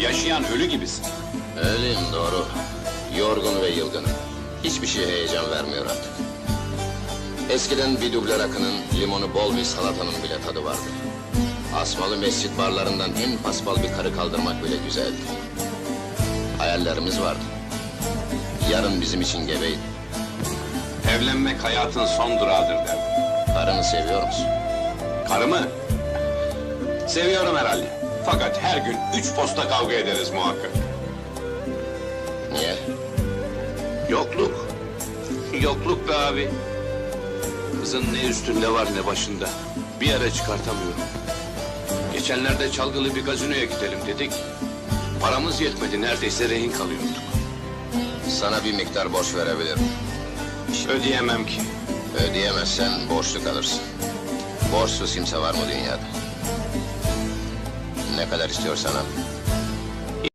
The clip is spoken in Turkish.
Yaşayan ölü gibisin. Öyleyim doğru. Yorgun ve yılgınım. Hiçbir şey heyecan vermiyor artık. Eskiden bir duble rakının, limonu bol bir salatanın bile tadı vardı. Asmalı mescit barlarından en paspal bir karı kaldırmak bile güzeldi. Hayallerimiz vardı. Yarın bizim için gebeydi. Evlenmek hayatın son durağıdır derdim. Karını seviyor musun? Karımı? Seviyorum herhalde. Fakat her gün üç posta kavga ederiz muhakkak. Niye? Yokluk. Yokluk be abi. Kızın ne üstünde var ne başında. Bir yere çıkartamıyorum. Geçenlerde çalgılı bir gazinoya gidelim dedik. Paramız yetmedi neredeyse rehin kalıyorduk. Sana bir miktar borç verebilirim. Ödeyemem ki. Ödeyemezsen borçlu kalırsın. Borçsuz kimse var mı dünyada? Ne kadar istiyorsan al.